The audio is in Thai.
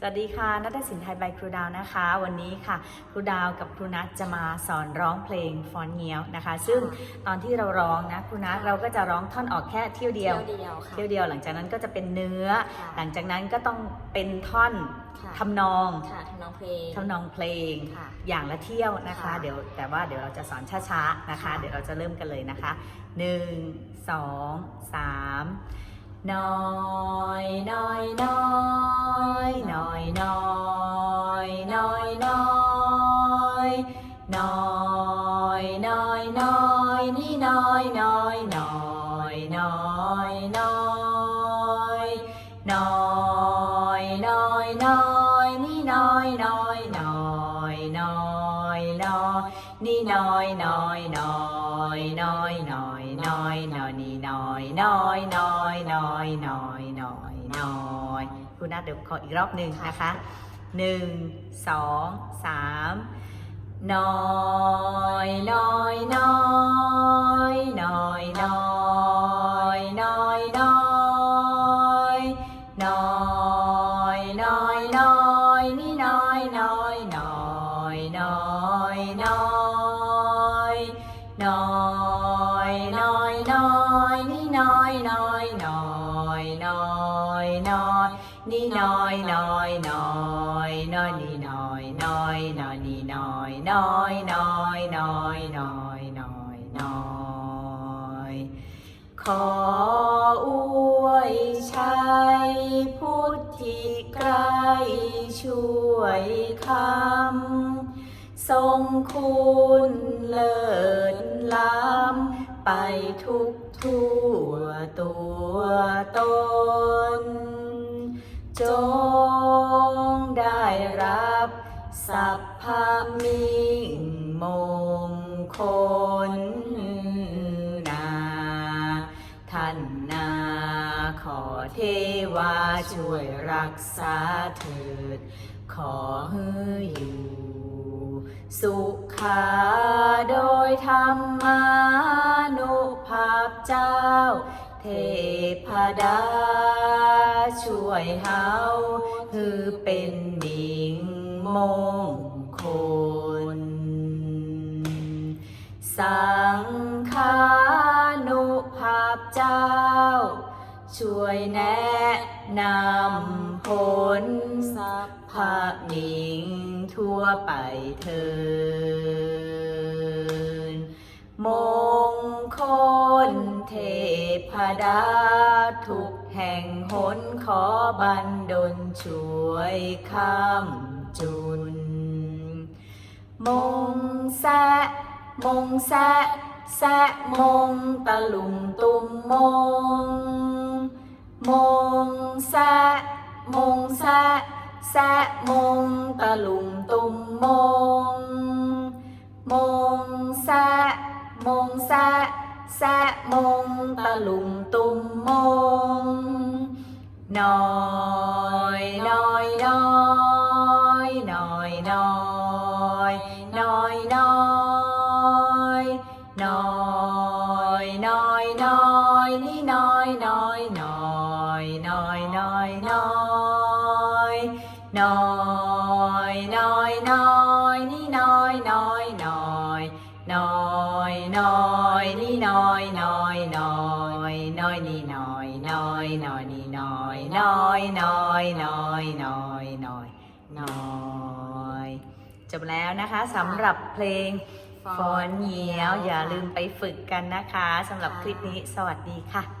สวัสดีค่ะนัทสินไทยใบครูดาวนะคะ วันนี้ค่ะครูดาวกับครูนัทจะมาสอนร้องเพลงฟอนเงียวนะคะ ซึ่งตอนที่เราร้องนะครูนัทเราก็จะร้องท่อนออกแค่เที่ยวเดียวเที่ยวเดียวค่ะ เที่ยวเดียวหลังจากนั้นก็จะเป็นเนื้อหลังจากนั้นก็ต้องเป็นท่อนทำนองค่ะทำนองเพลง ทำนองเพลงอย่างละเที่ยวนะคะเดี๋ยวแต่ว่าเดี๋ยวเราจะสอนช้าๆนะคะ เดี๋ยวเราจะเริ่มกันเลยนะคะหนึ่งสองสาม nói nói nói nói nói nói nói nói nói nói nói nói nói nói nói nói nói nói nói ni nói nói nói nói nói ni nói nói nói nói nói อยน้อยนี่น้อยน้อยน้อยน้อยน้อยน้อยน้อยน้อยนี่น้อยน้อยน้อยน้อยน้อยนี่น้อยน้อยน้อยน้อยน้อยน้อยน้อยนี่น้อยน้อยน้อยน้อยน้อยน้อยน้อยคุณนัทเดี๋ยวขออีกรอบหนึ่งนะคะหนึ่งสองสามน้อยน้อยน้อยน้อยน้อยน้อยน้อยน้อยน้อยน้อยนี่น้อยน้อยน้อยน้อยน้อยน้อย อยน้อยน้อยนี่น้อยน้อยน้อยน้อยนี่น้อยน้อยน้อยนี่น้อยน้อยน้อยน้อยน้อยน้อยน้อยขออวยชัยพุทธิไกรช่วยคำทรงคุณเลิศล้ำไปทุกทั่ว ตัวตน จงได้รับสัพพมิงมงคลนาท่านนาขอเทวาช่วยรักษาเถิด ขอให้อยู่ สุขาโดยธรรมา ดา ช่วยเฮาคือเป็นดิ่งมงคล สังฆานุภาพเจ้า ช่วยแนะนำผลสัพพะมิงทั่วไปเถินมงคลเท พดาทุกแห่งหนขอบันดลช่วยคำจุน มงแซะมงแซะแซะมงตะลุมตุมมง มงแซะมงแซะแซะมงตะลุมตุมมง ตะลุมตุมมงน้อยน้อยน้อยน้อยน้อย น้อยน้อยนี่น้อยน้อยน้อยน้อยนี่น้อยน้อยน้อยนี่น้อยน้อยน้อยน้อยน้อยน้อยน้อยจบแล้วนะคะสำหรับเพลงฟอนเหียวอย่าลืมไปฝึกกันนะคะสำหรับคลิปนี้สวัสดีค่ะ